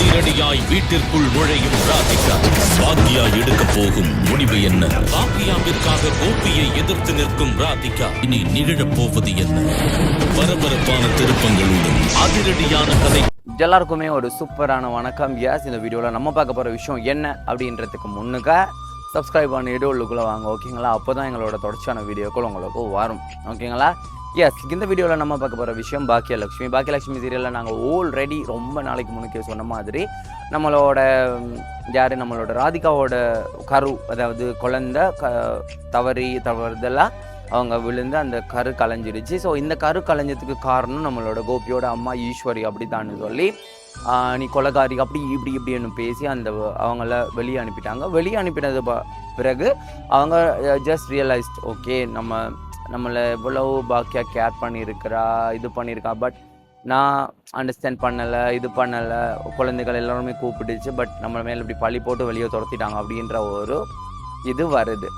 அதிரடியாய் வீட்டிற்குள் நுழையும் ராதிகா. பாக்யா எடுக்க போகும் முடிவு என்ன? பாக்யாவிற்காக கோபியை எதிர்த்து நிற்கும் ராதிகா. இனி நிகழப் போவது என்ன? பரபரப்பான திருப்பங்களுடன் அதிரடியான கதை. எல்லாருக்குமே ஒரு சூப்பரான வணக்கம். எஸ் இந்த வீடியோவில் நம்ம பார்க்க போகிற விஷயம் என்ன அப்படின்றதுக்கு முன்னுக்க சப்ஸ்கிரைப் பண்ணி உள்ளுக்குள்ளே வாங்க ஓகேங்களா அப்போ தான் எங்களோட தொடர்ச்சியான வீடியோக்கள் உங்களுக்கு வரும் ஓகேங்களா எஸ் இந்த வீடியோவில் நம்ம பார்க்க போகிற விஷயம் பாக்கியலட்சுமி. பாக்கியலட்சுமி சீரியலில் நாங்கள் ஆல்ரெடி ரொம்ப நாளைக்கு முன்னுக்கே சொன்ன மாதிரி நம்மளோட யார்? நம்மளோட ராதிகாவோட கரு அதாவது குழந்த க தவறி தவறுதெல்லாம் அவங்க விழுந்து அந்த கரு கலைஞ்சிடுச்சு ஸோ இந்த கரு கலைஞ்சதுக்கு காரணம் நம்மளோட கோபியோட அம்மா ஈஸ்வரி அப்படித்தான்னு சொல்லி நீ கொலகாரி அப்படி இப்படி இப்படின்னு பேசி அந்த அவங்கள வெளியே அனுப்பிட்டாங்க. வெளியே அனுப்பினது பிறகு அவங்க ஜஸ்ட் ரியலைஸ்ட் ஓகே நம்ம நம்மளை எவ்வளவு பாக்கியாக கேர் பண்ணியிருக்கிறா இது பண்ணியிருக்கா. பட் நான் அண்டர்ஸ்டாண்ட் பண்ணலை இது பண்ணலை குழந்தைகள் எல்லாருமே கூப்பிட்டுச்சு. பட் நம்ம மேலே இப்படி பழி போட்டு வெளியே துரத்திட்டாங்க அப்படின்ற ஒரு இது வருது.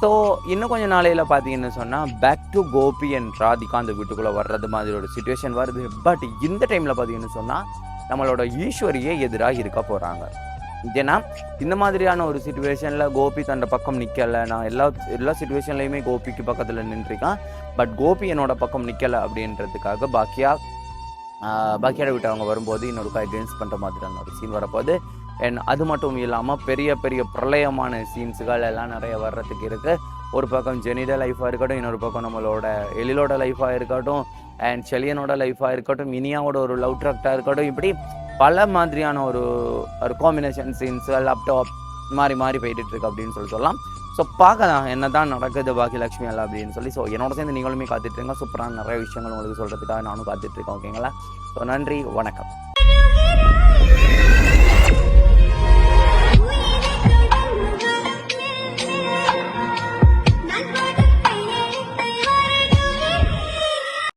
ஸோ இன்னும் கொஞ்சம் நாளையில் பார்த்தீங்கன்னு சொன்னால் back to Gopi and Radhika அந்த வீட்டுக்குள்ளே வர்றது மாதிரி ஒரு சுச்சுவேஷன் வருது. பட் இந்த டைமில் பார்த்தீங்கன்னு சொன்னால் நம்மளோட ஈஸ்வரியே எதிராக இருக்க போகிறாங்க ஏன்னா இந்த மாதிரியான ஒரு சுச்சுவேஷனில் கோபி தன்னோட பக்கம் நிற்கலை நான் எல்லா எல்லா சுச்சுவேஷன்லையுமே கோபிக்கு பக்கத்தில் நின்றுருக்கேன். பட் கோபி என்னோட பக்கம் நிற்கலை அப்படின்றதுக்காக பாக்கியா பாக்கியாட வீட்டு அவங்க வரும்போது இன்னொரு கைடன்ஸ் பண்ணுற மாதிரியான ஒரு சீன் வரப்போது அண்ட் அது மட்டும் இல்லாமல் பெரிய பெரிய பிரளயமான சீன்ஸுகள் எல்லாம் நிறைய வர்றதுக்கு இருக்குது ஒரு பக்கம் ஜெனிட லைஃபாக இருக்கட்டும் இன்னொரு பக்கம் நம்மளோட எழிலோட லைஃபாக இருக்கட்டும் அண்ட் செலியனோட லைஃபாக இருக்கட்டும் இனியாவோட ஒரு லவ் ட்ராக்டாக இருக்கட்டும் இப்படி பல மாதிரியான ஒரு ஒரு காம்பினேஷன் சீன்ஸுகள் லேப்டாப் மாறி மாறி போயிட்டு இருக்கு அப்படின்னு சொல்லி சொல்லலாம். ஸோ பார்க்கலாம். என்ன தான் நடக்குது பாக்கியலட்சுமி அல்ல அப்படின்னு சொல்லி. ஸோ என்னோட சேர்ந்து நீங்களுமே காத்துட்ருங்க சூப்பரான நிறைய விஷயங்கள் உங்களுக்கு சொல்கிறதுக்காக நானும் காத்துட்ருக்கேன் ஓகேங்களா ஸோ நன்றி. வணக்கம்.